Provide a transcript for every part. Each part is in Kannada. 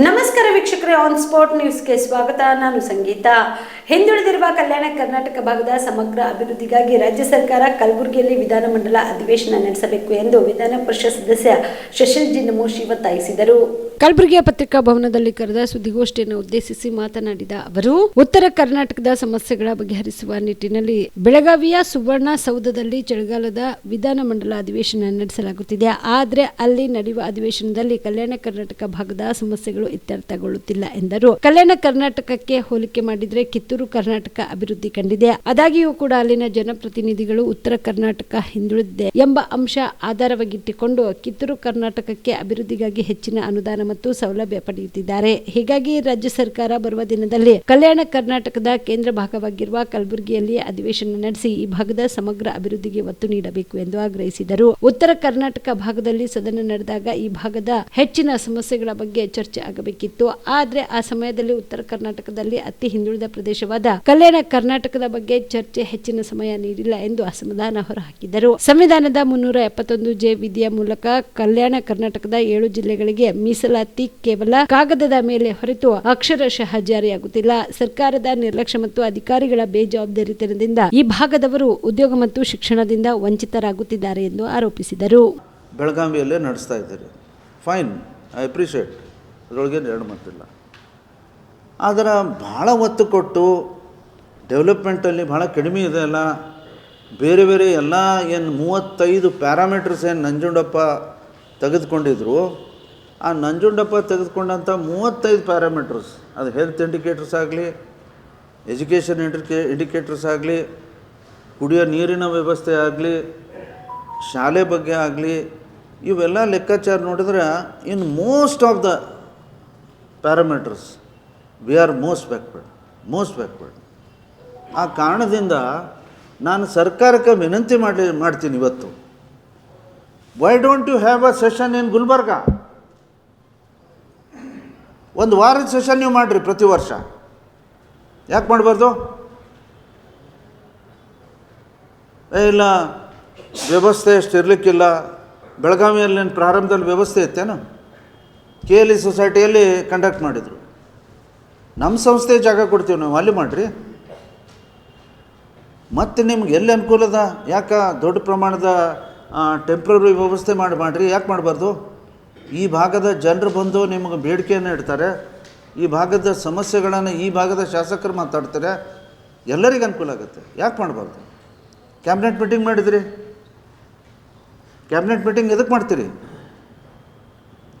ನಮಸ್ಕಾರ ವೀಕ್ಷಕರೇ ಆನ್ ಸ್ಪಾಟ್ ನ್ಯೂಸ್ಗೆ ಸ್ವಾಗತ. ನಾನು ಸಂಗೀತ. ಹಿಂದುಳಿದಿರುವ ಕಲ್ಯಾಣ ಕರ್ನಾಟಕ ಭಾಗದ ಸಮಗ್ರ ಅಭಿವೃದ್ಧಿಗಾಗಿ ರಾಜ್ಯ ಸರ್ಕಾರ ಕಲಬುರಗಿಯಲ್ಲಿ ವಿಧಾನಮಂಡಲ ಅಧಿವೇಶನ ನಡೆಸಬೇಕು ಎಂದು ವಿಧಾನ ಪರಿಷತ್ ಸದಸ್ಯ ಶಶಿಲ್ ನಮೋಶಿ ಒತ್ತಾಯಿಸಿದರು. ಕಲಬುರಗಿಯ ಪತ್ರಿಕಾ ಭವನದಲ್ಲಿ ಕರೆದ ಸುದ್ದಿಗೋಷ್ಠಿಯನ್ನು ಉದ್ದೇಶಿಸಿ ಮಾತನಾಡಿದ ಅವರು, ಉತ್ತರ ಕರ್ನಾಟಕದ ಸಮಸ್ಯೆಗಳ ಬಗೆಹರಿಸುವ ನಿಟ್ಟಿನಲ್ಲಿ ಬೆಳಗಾವಿಯ ಸುವರ್ಣ ಸೌಧದಲ್ಲಿ ಚಳಿಗಾಲದ ವಿಧಾನಮಂಡಲ ಅಧಿವೇಶನ ನಡೆಸಲಾಗುತ್ತಿದೆ. ಆದರೆ ಅಲ್ಲಿ ನಡೆಯುವ ಅಧಿವೇಶನದಲ್ಲಿ ಕಲ್ಯಾಣ ಕರ್ನಾಟಕ ಭಾಗದ ಸಮಸ್ಯೆಗಳು ಇತ್ಯರ್ಥಗೊಳ್ಳುತ್ತಿಲ್ಲ ಎಂದರು. ಕಲ್ಯಾಣ ಕರ್ನಾಟಕಕ್ಕೆ ಹೋಲಿಕೆ ಮಾಡಿದರೆ ಕಿತ್ತೂರು ಕರ್ನಾಟಕ ಅಭಿವೃದ್ಧಿ ಕಂಡಿದೆ. ಆದಾಗಿಯೂ ಕೂಡ ಅಲ್ಲಿನ ಜನಪ್ರತಿನಿಧಿಗಳು ಉತ್ತರ ಕರ್ನಾಟಕ ಹಿಂದುಳಿದಿದೆ ಎಂಬ ಅಂಶ ಆಧಾರವಾಗಿಟ್ಟುಕೊಂಡು ಕಿತ್ತೂರು ಕರ್ನಾಟಕಕ್ಕೆ ಅಭಿವೃದ್ಧಿಗಾಗಿ ಹೆಚ್ಚಿನ ಅನುದಾನ ಮತ್ತು ಸೌಲಭ್ಯ ಪಡೆಯುತ್ತಿದ್ದಾರೆ. ಹೀಗಾಗಿ ರಾಜ್ಯ ಸರ್ಕಾರ ಬರುವ ದಿನದಲ್ಲಿ ಕಲ್ಯಾಣ ಕರ್ನಾಟಕದ ಕೇಂದ್ರ ಭಾಗವಾಗಿರುವ ಕಲಬುರಗಿಯಲ್ಲಿ ಅಧಿವೇಶನ ನಡೆಸಿ ಈ ಭಾಗದ ಸಮಗ್ರ ಅಭಿವೃದ್ಧಿಗೆ ಒತ್ತು ನೀಡಬೇಕು ಎಂದು ಆಗ್ರಹಿಸಿದರು. ಉತ್ತರ ಕರ್ನಾಟಕ ಭಾಗದಲ್ಲಿ ಸದನ ನಡೆದಾಗ ಈ ಭಾಗದ ಹೆಚ್ಚಿನ ಸಮಸ್ಯೆಗಳ ಬಗ್ಗೆ ಚರ್ಚೆ ಆಗಬೇಕಿತ್ತು. ಆದರೆ ಆ ಸಮಯದಲ್ಲಿ ಉತ್ತರ ಕರ್ನಾಟಕದಲ್ಲಿ ಅತಿ ಹಿಂದುಳಿದ ಪ್ರದೇಶವಾದ ಕಲ್ಯಾಣ ಕರ್ನಾಟಕದ ಬಗ್ಗೆ ಚರ್ಚೆ ಹೆಚ್ಚಿನ ಸಮಯ ನೀಡಿಲ್ಲ ಎಂದು ಅಸಮಾಧಾನ ಹೊರಹಾಕಿದರು. ಸಂವಿಧಾನದ ಮುನ್ನೂರ ಎಪ್ಪತ್ತೊಂದು ಜೆ ವಿಧಿಯ ಮೂಲಕ ಕಲ್ಯಾಣ ಕರ್ನಾಟಕದ ಏಳು ಜಿಲ್ಲೆಗಳಿಗೆ ಮೀಸಲಾತಿ ಕೇವಲ ಕಾಗದದ ಮೇಲೆ ಹೊರತು ಅಕ್ಷರಶಃ ಜಾರಿಯಾಗುತ್ತಿಲ್ಲ. ಸರ್ಕಾರದ ನಿರ್ಲಕ್ಷ್ಯ ಮತ್ತು ಅಧಿಕಾರಿಗಳ ಬೇಜವಾಬ್ದಾರಿತನದಿಂದ ಈ ಭಾಗದವರು ಉದ್ಯೋಗ ಮತ್ತು ಶಿಕ್ಷಣದಿಂದ ವಂಚಿತರಾಗುತ್ತಿದ್ದಾರೆ ಎಂದು ಆರೋಪಿಸಿದರು. ಬೆಳಗಾವಿಯಲ್ಲೇ ನಡೆಸ್ತಾ ಇದ್ದಾರೆ. ಫೈನ್ ಐ ಅಪ್ರಿಷಿಯೇಟ್ ಅದರೊಳಗೆ ಎರಡು ಮಾತಿಲ್ಲ. ಆದರೆ ಭಾಳ ಒತ್ತು ಕೊಟ್ಟು ಡೆವಲಪ್ಮೆಂಟಲ್ಲಿ ಭಾಳ ಕಡಿಮೆ ಇದೆ ಅಲ್ಲ. ಬೇರೆ ಬೇರೆ ಎಲ್ಲ ಏನು ಮೂವತ್ತೈದು ಪ್ಯಾರಾಮೀಟರ್ಸ್ ಏನು ನಂಜುಂಡಪ್ಪ ತೆಗೆದುಕೊಂಡಿದ್ರು. ಆ ನಂಜುಂಡಪ್ಪ ತೆಗೆದುಕೊಂಡಂಥ ಮೂವತ್ತೈದು ಪ್ಯಾರಾಮೀಟರ್ಸ್ ಅದು ಹೆಲ್ತ್ ಇಂಡಿಕೇಟರ್ಸ್ ಆಗಲಿ ಎಜುಕೇಷನ್ ಇಂಡಿಕೇ ಇಂಡಿಕೇಟರ್ಸ್ ಆಗಲಿ, ಕುಡಿಯೋ ನೀರಿನ ವ್ಯವಸ್ಥೆ ಆಗಲಿ, ಶಾಲೆ ಬಗ್ಗೆ ಆಗಲಿ, ಇವೆಲ್ಲ ಲೆಕ್ಕಾಚಾರ ನೋಡಿದ್ರೆ in most of the parameters we are most backward most backward ಆ ಕಾರಣದಿಂದ ನಾನು ಸರ್ಕಾರಕ್ಕೆ ವಿನಂತಿ ಮಾಡಿ ಮಾಡ್ತೀನಿ ಇವತ್ತು. Why don't you have a session in Gulbarga ಒಂದು ವಾರದ ಸೆಷನ್ ನೀವು ಮಾಡಿರಿ ಪ್ರತಿ ವರ್ಷ. ಯಾಕೆ ಮಾಡಬಾರ್ದು? ಇಲ್ಲ, ವ್ಯವಸ್ಥೆ ಅಷ್ಟು ಇರಲಿಕ್ಕಿಲ್ಲ ಬೆಳಗಾವಿಯಲ್ಲಿ ಪ್ರಾರಂಭದಲ್ಲಿ ವ್ಯವಸ್ಥೆ ಇತ್ತೇನು? ಕೆ ಎಲ್ ಇ ಸೊಸೈಟಿಯಲ್ಲಿ ಕಂಡಕ್ಟ್ ಮಾಡಿದರು. ನಮ್ಮ ಸಂಸ್ಥೆ ಜಾಗ ಕೊಡ್ತೀವಿ ನಾವು, ಅಲ್ಲಿ ಮಾಡಿರಿ. ಮತ್ತು ನಿಮ್ಗೆ ಎಲ್ಲಿ ಅನುಕೂಲದ? ಯಾಕೆ ದೊಡ್ಡ ಪ್ರಮಾಣದ ಟೆಂಪ್ರರಿ ವ್ಯವಸ್ಥೆ ಮಾಡಿ, ಮಾಡಿರಿ, ಯಾಕೆ ಮಾಡಬಾರ್ದು? ಈ ಭಾಗದ ಜನರು ಬಂದು ನಿಮಗೆ ಬೇಡಿಕೆಯನ್ನು ಇಡ್ತಾರೆ, ಈ ಭಾಗದ ಸಮಸ್ಯೆಗಳನ್ನು ಈ ಭಾಗದ ಶಾಸಕರು ಮಾತಾಡ್ತಾರೆ, ಎಲ್ಲರಿಗೂ ಅನುಕೂಲ ಆಗುತ್ತೆ. ಯಾಕೆ ಮಾಡಬಾರ್ದು? ಕ್ಯಾಬಿನೆಟ್ ಮೀಟಿಂಗ್ ಮಾಡಿದ್ರಿ? ಕ್ಯಾಬಿನೆಟ್ ಮೀಟಿಂಗ್ ಎದಕ್ಕೆ ಮಾಡ್ತೀರಿ?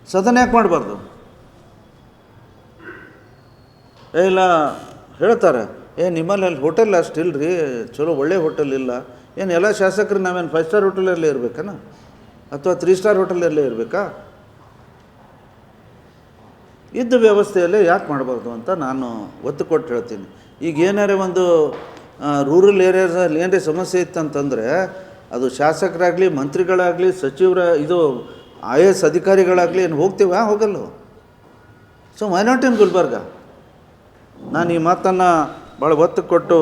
ಸದನ ಯಾಕೆ ಮಾಡಬಾರ್ದು? ಏ, ಇಲ್ಲ, ಹೇಳ್ತಾರೆ, ಏ, ನಿಮ್ಮಲ್ಲಿ ಅಲ್ಲಿ ಹೋಟೆಲ್ ಅಷ್ಟು ಇಲ್ರಿ, ಚಲೋ ಒಳ್ಳೆ ಹೋಟೆಲ್ ಇಲ್ಲ. ಏನು ಎಲ್ಲ ಶಾಸಕರು ನಾವೇನು ಫೈವ್ ಸ್ಟಾರ್ ಹೋಟೆಲಲ್ಲೇ ಇರಬೇಕನ? ಅಥವಾ ತ್ರೀ ಸ್ಟಾರ್ ಹೋಟೆಲಲ್ಲೇ ಇರಬೇಕಾ? ಇದ್ದ ವ್ಯವಸ್ಥೆಯಲ್ಲೇ ಯಾಕೆ ಮಾಡಬಾರ್ದು ಅಂತ ನಾನು ಒತ್ತು ಕೊಟ್ಟು ಹೇಳ್ತೀನಿ. ಈಗ ಏನಾರೇ ಒಂದು ರೂರಲ್ ಏರಿಯಾಸಲ್ಲಿ ಏನಾರೇ ಸಮಸ್ಯೆ ಇತ್ತಂತಂದರೆ, ಅದು ಶಾಸಕರಾಗಲಿ, ಮಂತ್ರಿಗಳಾಗಲಿ, ಸಚಿವರ, ಇದು ಐ ಎಸ್ ಅಧಿಕಾರಿಗಳಾಗಲಿ ಏನು ಹೋಗ್ತೀವ? ಹೋಗಲ್ಲ. So why not in Gulbarga ನಾನು ಈ ಮಾತನ್ನು ಭಾಳ ಒತ್ತು ಕೊಟ್ಟು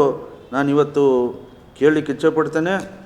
ನಾನು ಇವತ್ತು ಕೇಳಲಿಕ್ಕೆ ಇಚ್ಛೆಪಡ್ತೇನೆ